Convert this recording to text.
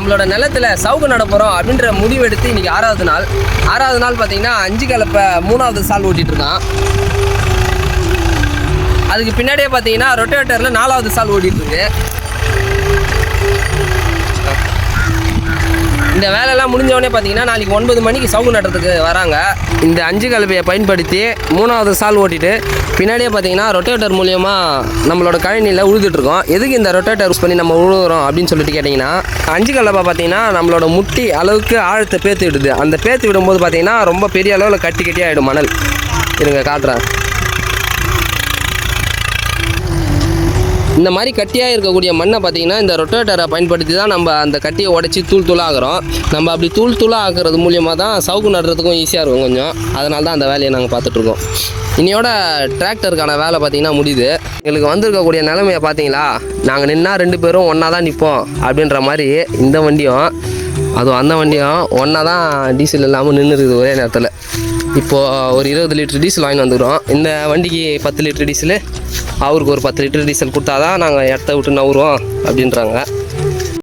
நம்மளோட நிலத்தில் சவுக்கு நட போகிறோம் அப்படின்ற முடிவு எடுத்து இன்றைக்கி ஆறாவது நாள். ஆறாவது நாள் பார்த்தீங்கன்னா அஞ்சு கலப்பை மூணாவது சால் ஓட்டிட்டு அதுக்கு பின்னாடியே பார்த்தீங்கன்னா ரொட்டேட்டரில் நாலாவது சால் ஓடிட்டு இந்த வேலை முடிஞ்ச முடிஞ்சவொடனே பார்த்தீங்கன்னா நாளைக்கு ஒன்பது மணிக்கு சவுக்கு நடுறதுக்கு வராங்க. இந்த அஞ்சு கலப்பையை பயன்படுத்தி மூணாவது சால் ஓட்டிட்டு பின்னாடியே பார்த்தீங்கன்னா ரொட்டேட்டர் மூலியமாக நம்மளோட கழனியில் உழுதுட்ருக்கோம் எதுக்கு இந்த ரொட்டேட்டர் யூஸ் பண்ணி நம்ம உழுவுறோம் அப்படின்னு சொல்லிட்டு கேட்டிங்கன்னா அஞ்சு கலப்பை பார்த்தீங்கன்னா நம்மளோட முட்டி அளவுக்கு ஆழத்தை பேத்து விடுது அந்த பேத்து விடும்போது பார்த்தீங்கன்னா ரொம்ப பெரிய அளவில் கட்டி கட்டி ஆகிடும் மணல். இருங்க காட்டுறேன். இந்த மாதிரி கட்டியாக இருக்கக்கூடிய மண்ணை பார்த்திங்கன்னா இந்த ரொட்டேட்டரை பயன்படுத்தி தான் நம்ம அந்த கட்டியை உடச்சி தூள் தூளாக நம்ம அப்படி தூள் தூளாக ஆக்குறது மூலியமாக தான் சவுக்கு நடுறதுக்கும் ஈஸியாக இருக்கும் கொஞ்சம். அதனால தான் அந்த வேலையை நாங்கள் பார்த்துட்ருக்கோம். இனியோட டிராக்டருக்கான வேலை பார்த்தீங்கன்னா முடியுது. எங்களுக்கு வந்திருக்கக்கூடிய நிலைமையை பார்த்தீங்களா? நாங்கள் நின்னா ரெண்டு பேரும் ஒன்றா தான் நிற்போம் அப்படின்ற மாதிரி இந்த வண்டியும் அதுவும் அந்த வண்டியும் ஒன்றா தான் டீசல் இல்லாமல் நின்று இருக்குது ஒரே நேரத்தில். இப்போது ஒரு இருபது லிட்டர் டீசல் வாங்கி வந்துக்கிறோம். இந்த வண்டிக்கு பத்து லிட்டர் டீசலு அவருக்கு ஒரு பத்து லிட்டர் டீசல் கொடுத்தா தான் நாங்கள் இடத்த விட்டு நவுறோம் அப்படின்றாங்க.